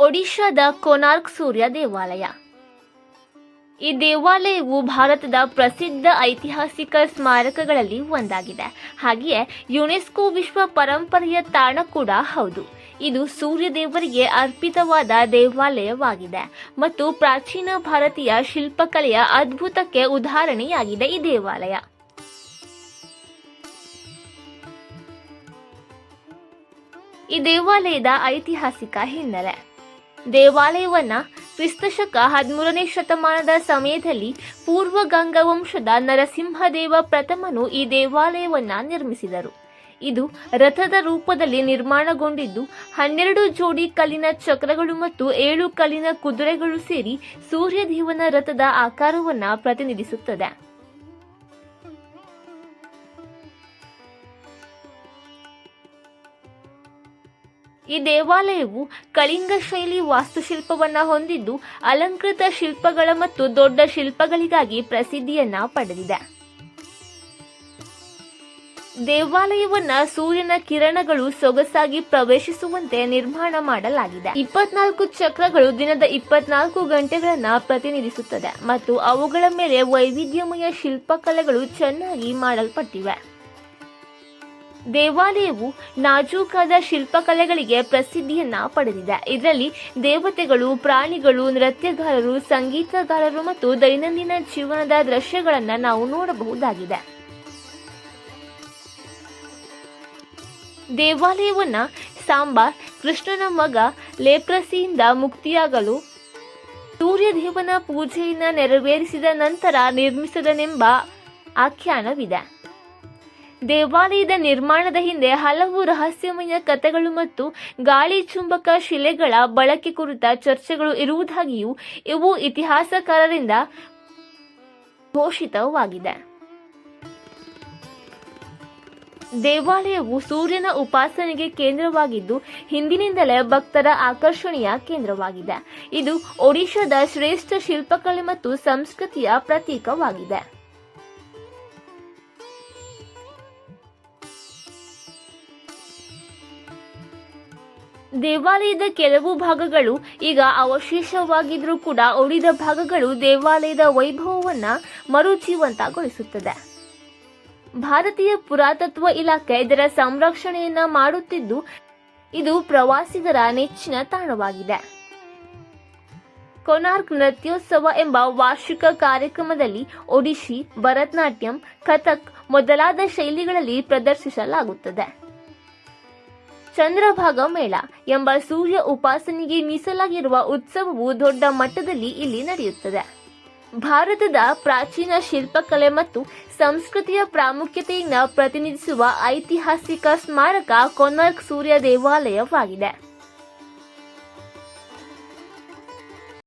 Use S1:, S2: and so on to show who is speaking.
S1: ಒಡಿಶಾದ ಕೊನಾರ್ಕ್ ಸೂರ್ಯ ದೇವಾಲಯ. ಈ ದೇವಾಲಯವು ಭಾರತದ ಪ್ರಸಿದ್ಧ ಐತಿಹಾಸಿಕ ಸ್ಮಾರಕಗಳಲ್ಲಿ ಒಂದಾಗಿದೆ. ಹಾಗೆಯೇ ಯುನೆಸ್ಕೋ ವಿಶ್ವ ಪರಂಪರೆಯ ತಾಣ ಕೂಡ ಹೌದು. ಇದು ಸೂರ್ಯ ದೇವರಿಗೆ ಅರ್ಪಿತವಾದ ದೇವಾಲಯವಾಗಿದೆ ಮತ್ತು ಪ್ರಾಚೀನ ಭಾರತೀಯ ಶಿಲ್ಪಕಲೆಯ ಅದ್ಭುತಕ್ಕೆ ಉದಾಹರಣೆಯಾಗಿದೆ ಈ ದೇವಾಲಯ. ಈ ದೇವಾಲಯದ ಐತಿಹಾಸಿಕ ಹಿನ್ನೆಲೆ. ದೇವಾಲಯವನ್ನ ಕ್ರಿಸ್ತಶಕ ಹದಿಮೂರನೇ ಶತಮಾನದ ಸಮಯದಲ್ಲಿ ಪೂರ್ವ ಗಂಗವಂಶದ ನರಸಿಂಹದೇವ ಪ್ರಥಮನು ಈ ದೇವಾಲಯವನ್ನ ನಿರ್ಮಿಸಿದರು. ಇದು ರಥದ ರೂಪದಲ್ಲಿ ನಿರ್ಮಾಣಗೊಂಡಿದ್ದು, ಹನ್ನೆರಡು ಜೋಡಿ ಕಲ್ಲಿನ ಚಕ್ರಗಳು ಮತ್ತು ಏಳು ಕಲ್ಲಿನ ಕುದುರೆಗಳು ಸೇರಿ ಸೂರ್ಯದೇವನ ರಥದ ಆಕಾರವನ್ನ ಪ್ರತಿನಿಧಿಸುತ್ತದೆ. ಈ ದೇವಾಲಯವು ಕಳಿಂಗ ಶೈಲಿ ವಾಸ್ತುಶಿಲ್ಪವನ್ನು ಹೊಂದಿದ್ದು ಅಲಂಕೃತ ಶಿಲ್ಪಗಳ ಮತ್ತು ದೊಡ್ಡ ಶಿಲ್ಪಗಳಿಗಾಗಿ ಪ್ರಸಿದ್ಧಿಯನ್ನ ಪಡೆದಿದೆ. ದೇವಾಲಯವನ್ನ ಸೂರ್ಯನ ಕಿರಣಗಳು ಸೊಗಸಾಗಿ ಪ್ರವೇಶಿಸುವಂತೆ ನಿರ್ಮಾಣ ಮಾಡಲಾಗಿದೆ. ಇಪ್ಪತ್ನಾಲ್ಕು ಚಕ್ರಗಳು ದಿನದ ಇಪ್ಪತ್ನಾಲ್ಕು ಗಂಟೆಗಳನ್ನ ಪ್ರತಿನಿಧಿಸುತ್ತದೆ ಮತ್ತು ಅವುಗಳ ಮೇಲೆ ವೈವಿಧ್ಯಮಯ ಶಿಲ್ಪಕಲೆಗಳು ಚೆನ್ನಾಗಿ ಮಾಡಲ್ಪಟ್ಟಿವೆ. ದೇವಾಲಯವು ನಾಜೂಕಾದ ಶಿಲ್ಪಕಲೆಗಳಿಗೆ ಪ್ರಸಿದ್ಧಿಯನ್ನ ಪಡೆದಿದೆ. ಇದರಲ್ಲಿ ದೇವತೆಗಳು, ಪ್ರಾಣಿಗಳು, ನೃತ್ಯಗಾರರು, ಸಂಗೀತಗಾರರು ಮತ್ತು ದೈನಂದಿನ ಜೀವನದ ದೃಶ್ಯಗಳನ್ನು ನಾವು ನೋಡಬಹುದಾಗಿದೆ. ದೇವಾಲಯವನ್ನ ಸಾಂಬಾ ಕೃಷ್ಣನ ಮಗ ಲೇಪ್ರಸಿಯಿಂದ ಮುಕ್ತಿಯಾಗಲು ಸೂರ್ಯದೇವನ ಪೂಜೆಯನ್ನು ನೆರವೇರಿಸಿದ ನಂತರ ನಿರ್ಮಿಸಿದನೆಂಬ ಆಖ್ಯಾನವಿದೆ. ದೇವಾಲಯದ ನಿರ್ಮಾಣದ ಹಿಂದೆ ಹಲವು ರಹಸ್ಯಮಯ ಕಥೆಗಳು ಮತ್ತು ಗಾಳಿ ಚುಂಬಕ ಶಿಲೆಗಳ ಬಳಕೆ ಕುರಿತ ಚರ್ಚೆಗಳು ಇರುವುದಾಗಿಯೂ ಇವು ಇತಿಹಾಸಕಾರರಿಂದ ಘೋಷಿತವಾಗಿದೆ. ದೇವಾಲಯವು ಸೂರ್ಯನ ಉಪಾಸನೆಗೆ ಕೇಂದ್ರವಾಗಿದ್ದು, ಹಿಂದಿನಿಂದಲೇ ಭಕ್ತರ ಆಕರ್ಷಣೆಯ ಕೇಂದ್ರವಾಗಿದೆ. ಇದು ಒಡಿಶಾದ ಶ್ರೇಷ್ಠ ಶಿಲ್ಪಕಲೆ ಮತ್ತು ಸಂಸ್ಕೃತಿಯ ಪ್ರತೀಕವಾಗಿದೆ. ದೇವಾಲಯದ ಕೆಲವು ಭಾಗಗಳು ಈಗ ಅವಶೇಷವಾಗಿದ್ರೂ ಕೂಡ ಉಳಿದ ಭಾಗಗಳು ದೇವಾಲಯದ ವೈಭವವನ್ನ ಮರುಜೀವಂತಗೊಳಿಸುತ್ತದೆ. ಭಾರತೀಯ ಪುರಾತತ್ವ ಇಲಾಖೆ ಇದರ ಸಂರಕ್ಷಣೆಯನ್ನ ಮಾಡುತ್ತಿದ್ದು, ಇದು ಪ್ರವಾಸಿಗರ ನೆಚ್ಚಿನ ತಾಣವಾಗಿದೆ. ಕೊನಾರ್ಕ್ ನೃತ್ಯೋತ್ಸವ ಎಂಬ ವಾರ್ಷಿಕ ಕಾರ್ಯಕ್ರಮದಲ್ಲಿ ಒಡಿಶಿ, ಭರತನಾಟ್ಯಂ, ಕಥಕ್ ಮೊದಲಾದ ಶೈಲಿಗಳಲ್ಲಿ ಪ್ರದರ್ಶಿಸಲಾಗುತ್ತದೆ. ಚಂದ್ರಭಾಗ ಮೇಳ ಎಂಬ ಸೂರ್ಯ ಉಪಾಸನೆಗೆ ಮೀಸಲಾಗಿರುವ ಉತ್ಸವವು ದೊಡ್ಡ ಮಟ್ಟದಲ್ಲಿ ಇಲ್ಲಿ ನಡೆಯುತ್ತದೆ. ಭಾರತದ ಪ್ರಾಚೀನ ಶಿಲ್ಪಕಲೆ ಮತ್ತು ಸಂಸ್ಕೃತಿಯ ಪ್ರಾಮುಖ್ಯತೆಯನ್ನು ಪ್ರತಿನಿಧಿಸುವ ಐತಿಹಾಸಿಕ ಸ್ಮಾರಕ ಕೊನಾರ್ಕ್ ಸೂರ್ಯ ದೇವಾಲಯವಾಗಿದೆ.